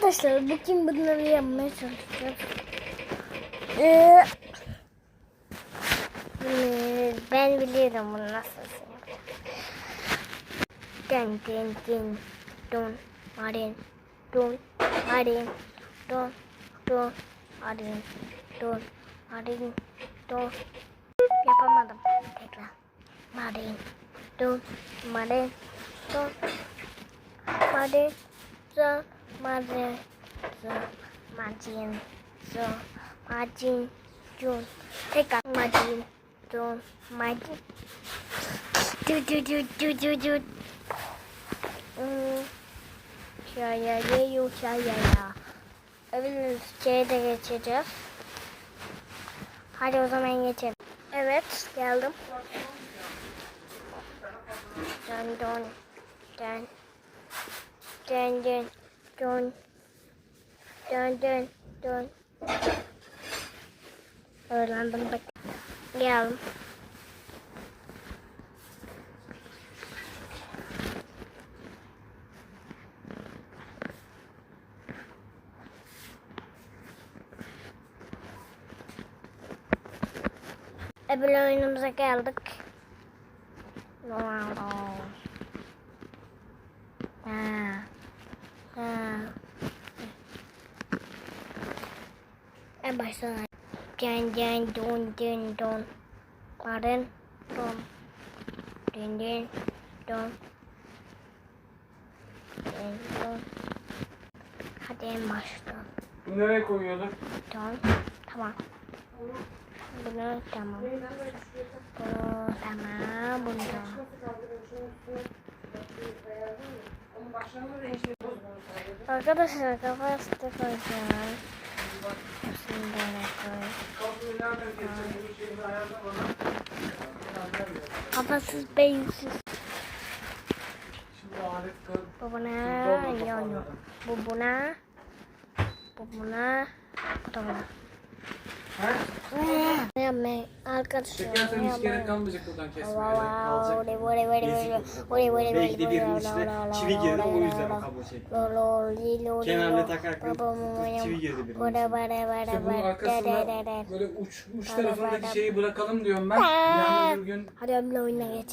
Arkadaşlar bugün bunları yapmaya çalışacağız. Ee, ee, ben biliyorum bunu nasıl. Dın dın dın dun marin dun marin dun dun marin dun marin dun yapamadım tekrar marin dun marin dun marin dun Mare Zo Macin Zo Macin Jun Tekrar Macin Jun Macin Du du du du du du Şayaya mm. yok şayaya Öbürünüz şeye de geçeceğiz. Hadi o zaman geçelim. Evet geldim. Dön dön Dön. Dön dön dön dön dön dön Öğrendim bak. Geldim. Öbür oyunumuza geldik. Ronaldo. Ha. En baştan Dün dün dun dün dun. Karın dun. Dün dün dun. Dün dun. Hadi en baştan. Nereye koyuyorduk? Dun. Tamam. Bunu tamam. Bunu tamam. Bunu tamam. Arkadaşlar kafaya sıkı koyacağım. Kafasız beyinsiz. Babana yanıyor. Bu buna. Bu buna. Bu da buna. He? yapmayın arkadaşlar. Çekersen hiç gerek kalmayacak buradan kesmeye. Kalacak. Belki de birinin içine çivi girdi o yüzden o kablo çekti. Kenarına takarak çivi girdi birinin içine. İşte bunun arkasına böyle uç, uç tarafındaki şeyi bırakalım diyorum ben. Yarın bir gün. Hadi ömle oyuna geç.